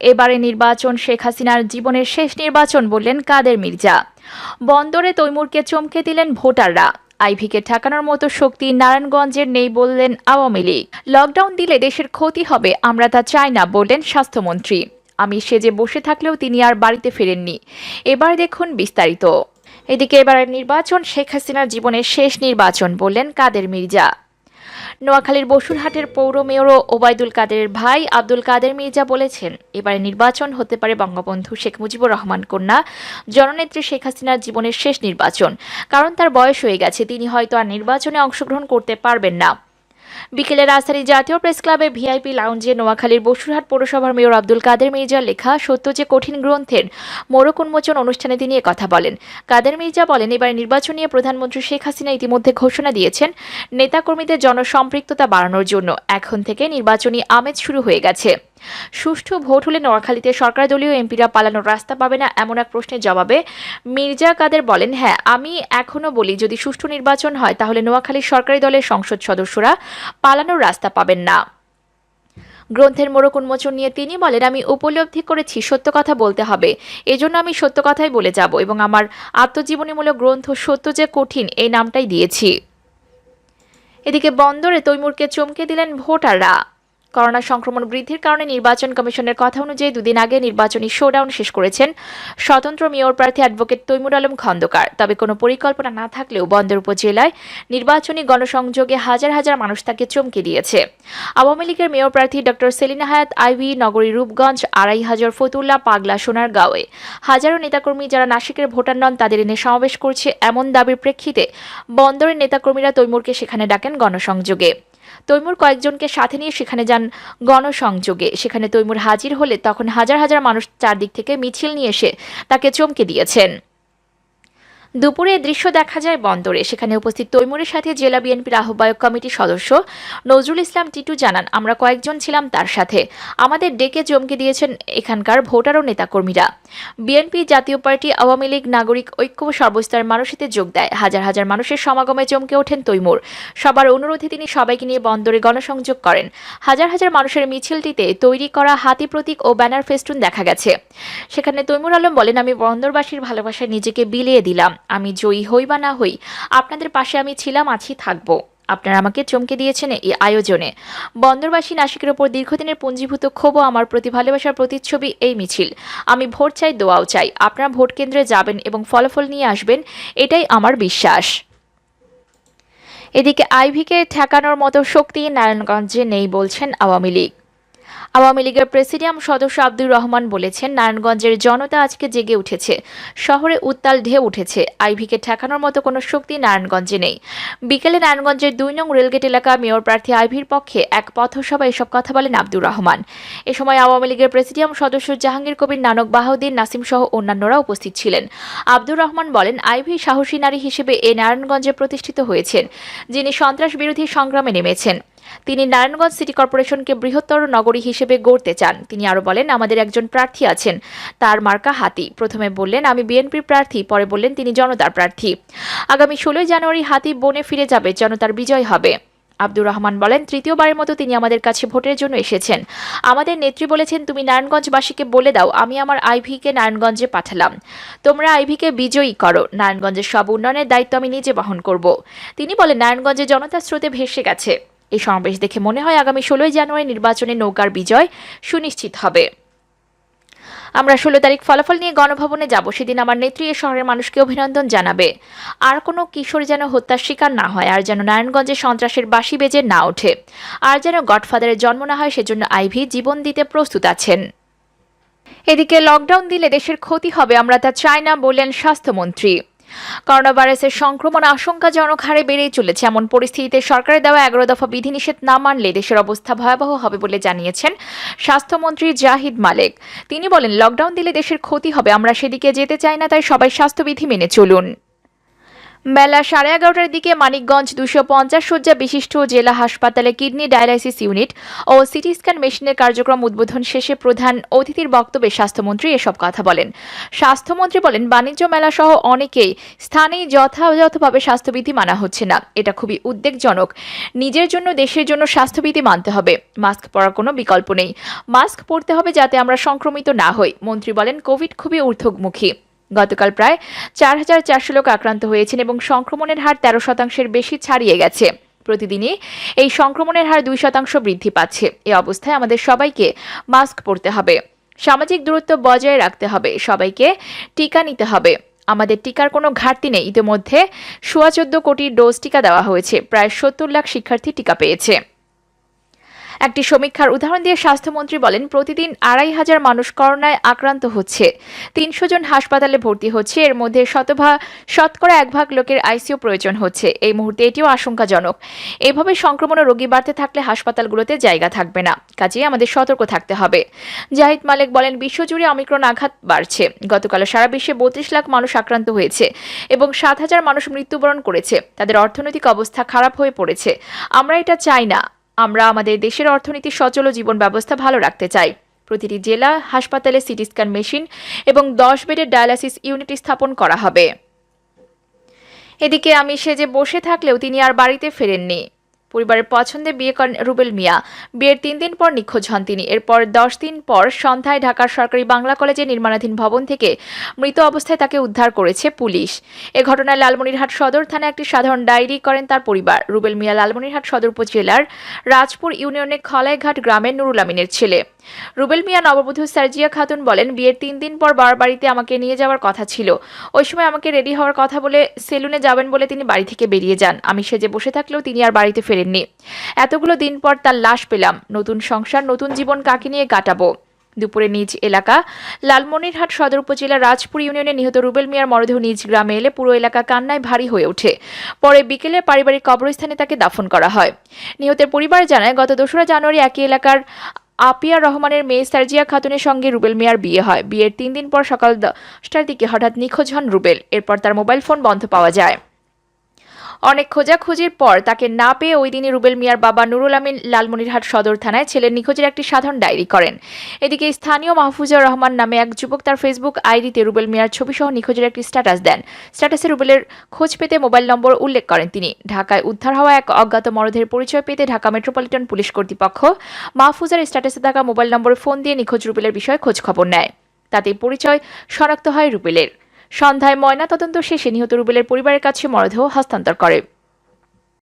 এবারে নির্বাচন শেখ হাসিনার জীবনের শেষ নির্বাচন বললেন কাদের মির্জা। বন্দরে তৈমুরকে চমকে দিলেন ভোটাররা। আইভিকে ঠেকানোর মতো শক্তি নারায়ণগঞ্জের নেই বললেন আওয়ামী লীগ। লকডাউন দিলে দেশের ক্ষতি হবে, আমরা তা চাই না বললেন স্বাস্থ্যমন্ত্রী। আমি সেজে বসে থাকলেও তিনি আর বাড়িতে ফেরেননি। এবার দেখুন বিস্তারিত। এদিকে এবারের নির্বাচন শেখ হাসিনার জীবনের শেষ নির্বাচন বললেন কাদের মির্জা। নোয়াখালীর বসুরহাটের পৌর মেয়র ওবায়দুল কাদের ভাই আব্দুল কাদের মির্জা বলেছেন, এবারে নির্বাচন হতে পারে বঙ্গবন্ধু শেখ মুজিবুর রহমান কন্যা। জননেত্রী শেখ হাসিনার জীবনের শেষ নির্বাচন। কারণ তার বয়স হয়ে গেছে, তিনি হয়তো আর নির্বাচনে অংশগ্রহণ করতে পারবেন না। বিকেলে রাজধানী জাতীয় প্রেস ক্লাবে ভিআইপি লাউঞ্জে নোয়াখালীর বসুরহাট পৌরসভার মেয়র আব্দুল কাদের মির্জার লেখা সত্য যে কঠিন গ্রন্থের মোড়ক উন্মোচন অনুষ্ঠানে তিনি কথা বলেন। কাদের মির্জা বলেন এবার নির্বাচন নিয়ে প্রধানমন্ত্রী শেখ হাসিনা ইতিমধ্যে ঘোষণা দিয়েছেন নেতাকর্মীদের জনসম্পৃক্ততা বাড়ানোর জন্য। এখন থেকে নির্বাচনী আমেজ শুরু হয়ে গেছে। সুষ্ঠু ভোট হলে নোয়াখালীতে সরকার দলীয় এমপিরা পালানোর রাস্তা পাবে না এমন এক প্রশ্নের জবাবে মির্জা কাদের বলেন হ্যাঁ আমি এখনও বলি, যদি সুষ্ঠু নির্বাচন হয়, তাহলে নোয়াখালীর সরকারি দলের সংসদ সদস্যরা পালানোর রাস্তা পাবেন না। গ্রন্থের মোড়ক উন্মোচন নিয়ে তিনি বলেন, আমি উপলব্ধি করেছি, সত্য কথা বলতে হবে। এজন্য আমি সত্য কথাই বলে যাব এবং আমার আত্মজীবনীমূলক গ্রন্থ সত্য যে কঠিন, এই নামটাই দিয়েছি। এদিকে বন্দরে তৈমুরকে চমকে দিলেন ভোটাররা। করোনা সংক্রমণ বৃদ্ধির কারণে নির্বাচন কমিশনের কথা অনুযায়ী দুদিন আগে নির্বাচনী শোডাউন শেষ করেছেন স্বতন্ত্র মেয়র প্রার্থী অ্যাডভোকেট তৈমুর আলম খন্দকার। তবে কোনো পরিকল্পনা না থাকলেও বন্দর উপজেলায় নির্বাচনী গণসংযোগে হাজার হাজার মানুষ তাকে চমকে দিয়েছে। আওয়ামী লীগের মেয়র প্রার্থী ডক্টর সেলিনা হায়াত, আইভি নগরী রূপগঞ্জ, আড়াই হাজার ফতুল্লা, পাগলা সোনারগাঁওয়ে। হাজারো নেতাকর্মী যারা নাসিকের ভোটার নন, তাদের এনে সমাবেশ করছে এমন দাবির প্রেক্ষিতে বন্দরের নেতাকর্মীরা তৈমুরকে সেখানে ডাকেন গণসংযোগে। তৈমুর কয়েকজনকে সাথে নিয়ে সেখানে যান গণসংযোগে। সেখানে তৈমুর হাজির হলে তখন হাজার হাজার মানুষ চারদিক থেকে মিছিল নিয়ে এসে তাকে চমকে দিয়েছেন। দুপুরে দৃশ্য দেখা যায় বন্দরে। সেখানে উপস্থিত তৈমুরের সাথে জেলা বিএনপির আহ্বায়ক কমিটির সদস্য নজরুল ইসলাম টিটু জানান, আমরা কয়েকজন ছিলাম তার সাথে। আমাদের ডেকে চমকে দিয়েছেন এখানকার ভোটার ও নেতাকর্মীরা। বিএনপি জাতীয় পার্টি আওয়ামী লীগ নাগরিক ঐক্য সর্বস্তরের মানুষ এতে যোগ দেয়। হাজার হাজার মানুষের সমাগমে চমকে ওঠেন তৈমুর। সবার অনুরোধে তিনি সবাইকে নিয়ে বন্দরে গণসংযোগ করেন। হাজার হাজার মানুষের মিছিলটিতে তৈরি করা হাতি প্রতীক ও ব্যানার ফেস্টুন দেখা গেছে। সেখানে তৈমুর আলম বলেন, আমি বন্দরবাসীর ভালোবাসায় নিজেকে বিলিয়ে দিলাম। আমি জয়ী হই বা না হই, আপনাদের পাশে আমি ছিলাম, আছি, থাকব। আপনারা আমাকে চমকে দিয়েছেন এই আয়োজনে। বন্দরবাসী নাসিকের ওপর দীর্ঘদিনের পুঞ্জীভূত ক্ষোভ আমার প্রতি ভালোবাসার প্রতিচ্ছবি এই মিছিল। আমি ভোট চাই, দোয়াও চাই। আপনারা ভোট কেন্দ্রে যাবেন এবং ফলাফল নিয়ে আসবেন, এটাই আমার বিশ্বাস। এদিকে আইভিকে ঠেকানোর মতো শক্তি নারায়ণগঞ্জে নেই বলছেন আওয়ামী লীগ। আওয়ামী লীগের প্রেসিডিয়াম সদস্য আব্দুর রহমান বলেছেন, নারায়ণগঞ্জের জনতা আজকে জেগে উঠেছে। শহরে উত্তাল ঢেউ উঠেছে। আইভিকে ঠেকানোর মতো কোনো শক্তি নারায়ণগঞ্জে নেই। বিকেলে নারায়ণগঞ্জের দুই নং রেলগেট এলাকা মেয়র প্রার্থী আইভির পক্ষে এক পথসভায় এসব কথা বলেন আব্দুর রহমান। এ সময় আওয়ামী লীগের প্রেসিডিয়াম সদস্য জাহাঙ্গীর কবির, নানক বাহাউদ্দিন, নাসিম সহ অন্যান্যরা উপস্থিত ছিলেন। আব্দুর রহমান বলেন, আইভি সাহসী নারী হিসেবে এ নারায়ণগঞ্জে প্রতিষ্ঠিত হয়েছেন, যিনি সন্ত্রাস বিরোধী সংগ্রামে নেমেছেন। তিনি নারায়ণগঞ্জ সিটি কর্পোরেশনকে বৃহত্তর নগরী হিসেবে গড়তে চান। তিনি আরও বলেন, আমাদের একজন প্রার্থী আছেন। তার মার্কা হাতি। প্রথমে বললেন, আমি বিএনপির প্রার্থী। পরে বললেন, তিনি জনতার প্রার্থী। আগামী ষোলোই জানুয়ারি হাতি বনে ফিরে যাবে, জনতার বিজয় হবে। আব্দুর রহমান বলেন, তৃতীয়বারের মতো তিনি আমাদের কাছে ভোটের জন্য এসেছেন। আমাদের নেত্রী বলেছেন, তুমি নারায়ণগঞ্জবাসীকে বলে দাও, আমি আমার আইভিকে নারায়ণগঞ্জে পাঠালাম। তোমরা আইভিকে বিজয়ী করো। নারায়ণগঞ্জের সব উন্নয়নের দায়িত্ব আমি নিজে বহন করব। তিনি বলেন, নারায়ণগঞ্জে জনতার স্রোতে ভেসে গেছে। এই সমাবেশ দেখে মনে হয় আগামী ষোলোই জানুয়ারি নির্বাচনে নৌকার বিজয় সুনিশ্চিত হবে। আমরা ষোলো তারিখ ফলাফল নিয়ে গণভবনে যাব। সেদিন আমার নেত্রী এ শহরের মানুষকে অভিনন্দন জানাবে। আর কোনো কিশোর যেন হত্যার শিকার না হয়, আর যেন নারায়ণগঞ্জে সন্ত্রাসের বাসি বেজে না ওঠে, আর যেন গডফাদারের জন্ম না হয়, সেজন্য আইভি জীবন দিতে প্রস্তুত আছেন। এদিকে লকডাউন দিলে দেশের ক্ষতি হবে, আমরা তা চাই না বললেন স্বাস্থ্যমন্ত্রী। করোনা ভাইরাসের সংক্রমণ আশঙ্কাজনক হারে বেড়েই চলেছে। এমন পরিস্থিতিতে সরকারের দেওয়া এগারো দফা বিধিনিষেধ না মানলে দেশের অবস্থা ভয়াবহ হবে বলে জানিয়েছেন স্বাস্থ্যমন্ত্রী জাহিদ মালেক। তিনি বলেন, লকডাউন দিলে দেশের ক্ষতি হবে, আমরা সেদিকে যেতে চাই না, তাই সবাই স্বাস্থ্যবিধি মেনে চলুন। বেলা সাড়ে এগারোটার দিকে মানিকগঞ্জ দুশো পঞ্চাশ শয্যা বিশিষ্ট জেলা হাসপাতালে কিডনি ডায়ালাইসিস ইউনিট ও সিটি স্ক্যান মেশিনের কার্যক্রম উদ্বোধন শেষে প্রধান অতিথির বক্তব্যে স্বাস্থ্যমন্ত্রী এসব কথা বলেন। স্বাস্থ্যমন্ত্রী বলেন, বাণিজ্য মেলা সহ অনেকেই স্থানেই যথাযথভাবে স্বাস্থ্যবিধি মানা হচ্ছে না। এটা খুবই উদ্বেগজনক। নিজের জন্য, দেশের জন্য স্বাস্থ্যবিধি মানতে হবে। মাস্ক পরার কোনো বিকল্প নেই। মাস্ক পরতে হবে যাতে আমরা সংক্রমিত না হই। মন্ত্রী বলেন, কোভিড খুবই ঊর্ধ্বমুখী। গতকাল প্রায় চার হাজার চারশো লোক আক্রান্ত হয়েছেন এবং সংক্রমণের হার তেরো শতাংশের বেশি ছাড়িয়ে গেছে। প্রতিদিনই এই সংক্রমণের হার দুই শতাংশ বৃদ্ধি পাচ্ছে। এ অবস্থায় আমাদের সবাইকে মাস্ক পরতে হবে। সামাজিক দূরত্ব বজায় রাখতে হবে। সবাইকে টিকা নিতে হবে। আমাদের টিকার কোনো ঘাটতি নেই। ইতিমধ্যে সোয়া চোদ্দ কোটি ডোজ টিকা দেওয়া হয়েছে। প্রায় সত্তর লাখ শিক্ষার্থী টিকা পেয়েছে। একটি সমীক্ষার উদাহরণ দিয়ে স্বাস্থ্যমন্ত্রী বলেন, প্রতিদিন আড়াই হাজার মানুষ করোনায় আক্রান্ত হচ্ছে। তিনশো জন হাসপাতালে ভর্তি হচ্ছে। এর মধ্যে শতভাগ, শতকরা এক ভাগ লোকের আইসিইউ প্রয়োজন হচ্ছে। এই মুহূর্তে এটিও আশঙ্কাজনক। এভাবে সংক্রমণ রোগী বাড়তে থাকলে হাসপাতালগুলোতে জায়গা থাকবে না। কাজেই আমাদের সতর্ক থাকতে হবে। জাহিদ মালেক বলেন, বিশ্বজুড়ে অমিক্রণ আঘাত বাড়ছে। গতকাল সারা বিশ্বে বত্রিশ লাখ মানুষ আক্রান্ত হয়েছে এবং সাত হাজার মানুষ মৃত্যুবরণ করেছে। তাদের অর্থনৈতিক অবস্থা খারাপ হয়ে পড়েছে। আমরা এটা চাই না। আমরা আমাদের দেশের অর্থনীতি সচল ও জীবন ব্যবস্থা ভালো রাখতে চাই। প্রতিটি জেলা, হাসপাতালে সিটি স্ক্যান মেশিন এবং দশ বেডের ডায়ালাসিস ইউনিট স্থাপন করা হবে। এদিকে আমি সেজে বসে থাকলেও তিনি আর বাড়িতে ফেরেননি। পরিবারের পছন্দে বিয়ে করেন রুবেল মিয়া। বিয়ের তিন দিন পর নিখোঁজ হন তিনি। এরপর দশ দিন পর সন্ধ্যায় ঢাকার সরকারি বাংলা কলেজে নির্মাণাধীন ভবন থেকে মৃত অবস্থায় তাকে উদ্ধার করেছে পুলিশ। এ ঘটনায় লালমনিরহাট সদর থানায় একটি সাধারণ ডায়েরি করেন তার পরিবার। রুবেল মিয়া লালমনিরহাট সদর উপজেলার রাজপুর ইউনিয়নের খলাইঘাট গ্রামের নুরুল আমিনের ছেলে। রুবেল মিয়া নববধূ সার্জিয়া খাতুন বলেন, বিয়ের তিন দিন পর বার বাড়িতে আমাকে নিয়ে যাওয়ার কথা ছিল। ওই সময় আমাকে রেডি হওয়ার কথা বলে সেলুনে যাবেন বলে তিনি বাড়ি থেকে বেরিয়ে যান। আমি সেজে বসে থাকলেও তিনি আর বাড়িতে ফেরেননি। এতগুলো দিন পর তার লাশ পেলাম। নতুন সংসার, নতুন জীবন কাকে নিয়ে কাটাবো? দুপুরে নিজ এলাকা, লালমনিরহাট সদর উপজেলার রাজপুর ইউনিয়নে নিহত রুবেল মিয়ার মরদেহ নিজ গ্রামে এলে পুরো এলাকা কান্নায় ভারী হয়ে ওঠে। পরে বিকেলে পারিবারিক কবরস্থানে তাকে দাফন করা হয়। নিহতের পরিবার জানায়, গত দোসরা জানুয়ারি একই এলাকার আপিয়া রহমানের মেয়ে সার্জিয়া খাতুনের সঙ্গে রুবেল মিয়ার বিয়ে হয়। বিয়ের তিন দিন পর সকাল দশটার দিকে হঠাৎ নিখোঁজ হন রুবেল। এরপর তার মোবাইল ফোন বন্ধ পাওয়া যায়। অনেক খোঁজাখুঁজির পর তাকে না পেয়ে ওই দিনই রুবেল মিয়ার বাবা নুরুল আমিন লালমনিরহাট সদর থানায় ছেলের নিখোঁজের একটি সাধারণ ডায়েরি করেন। এদিকে স্থানীয় মাহফুজা রহমান নামে এক যুবক তার ফেসবুক আইডিতে রুবেল মিয়ার ছবিসহ নিখোঁজের একটি স্ট্যাটাস দেন। স্ট্যাটাসে রুবেলের খোঁজ পেতে মোবাইল নম্বর উল্লেখ করেন তিনি। ঢাকায় উদ্ধার হওয়া এক অজ্ঞাত মরদেহের পরিচয় পেতে ঢাকা মেট্রোপলিটন পুলিশ কর্তৃপক্ষ মাহফুজার স্ট্যাটাসে থাকা মোবাইল নম্বরে ফোন দিয়ে নিখোঁজ রুবেলের বিষয়ে খোঁজ খবর নেয়। তাতে পরিচয় শনাক্ত হয় রুবেলের। সন্ধ্যায় ময়নাতদন্ত শেষে নিহত রুবেলের পরিবারের কাছে মরদেহ হস্তান্তর করে।